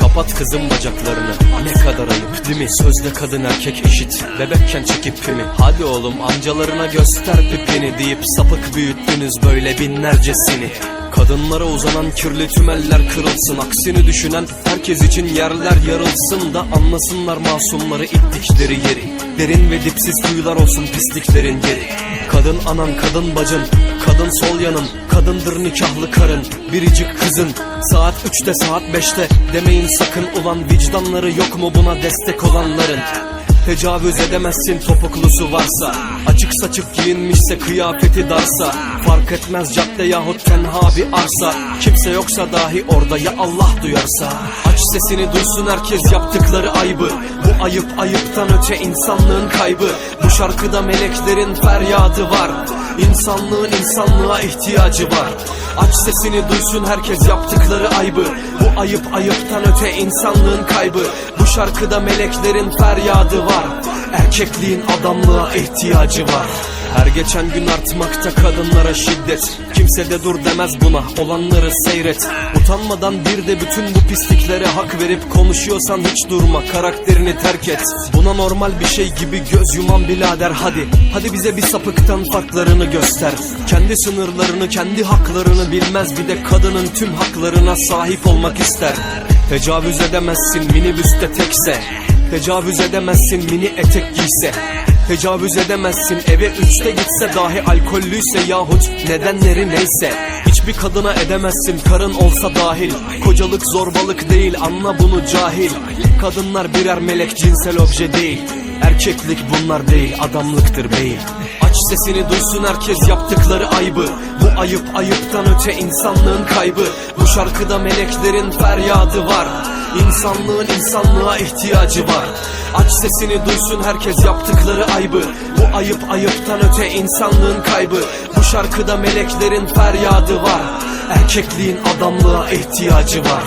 Kapat kızım bacaklarını. Ne kadar ayıp değil mi? Sözde kadın erkek eşit. Bebekken çekip pimi Hadi oğlum amcalarına göster pipini Deyip sapık büyüttünüz böyle binlercesini. Kadınlara uzanan kirli tümeller kırılsın. Aksini düşünen herkes için yerler yarılsın da Anlasınlar masumları ittikleri yeri. Derin ve dipsiz kuyular olsun pisliklerin yeri. Kadın anan kadın bacın Kadın sol yanın Kadındır nikahlı karın. Biricik kızın Saat 3'te saat 5'te Demeyin sakın ulan vicdanları yok mu buna destek olanların Tecavüz edemezsin topuklusu varsa. Açık saçık giyinmişse kıyafeti darsa. Fark etmez cadde yahut tenha bir arsa. Kimse yoksa dahi orada ya Allah duyarsa. Aç sesini duysun herkes yaptıkları aybı Bu ayıp ayıptan öte insanlığın kaybı. Bu şarkıda meleklerin feryadı var. İnsanlığın insanlığa ihtiyacı var. Aç sesini duysun herkes yaptıkları aybı Bu ayıp ayıptan öte insanlığın kaybı. Bu şarkıda meleklerin feryadı var. Erkekliğin adamlığa ihtiyacı var. Her geçen gün artmakta kadınlara şiddet. Kimse de dur demez buna olanları seyret. Utanmadan bir de bütün bu pisliklere hak verip konuşuyorsan hiç durma karakterini terk et. Buna normal bir şey gibi göz yuman birader hadi. Hadi bize bir sapıktan farklarını göster. Kendi sınırlarını kendi haklarını bilmez bir de kadının tüm haklarına sahip olmak ister. Tecavüz edemezsin minibüste tekse Tecavüz edemezsin mini etek giyse. Tecavüz edemezsin eve üçte gitse dahi alkollüyse yahut nedenleri neyse. Hiçbir kadına edemezsin karın olsa dahil. Kocalık zorbalık değil anla bunu cahil. Kadınlar birer melek cinsel obje değil. Erkeklik bunlar değil adamlıktır beyim. Aç sesini duysun herkes yaptıkları aybı Bu ayıp ayıptan öte insanlığın kaybı. Bu şarkıda meleklerin feryadı var İnsanlığın insanlığa ihtiyacı var. Aç sesini duysun herkes yaptıkları aybı Bu ayıp ayıptan öte insanlığın kaybı. Bu şarkıda meleklerin feryadı var. Erkekliğin adamlığa ihtiyacı var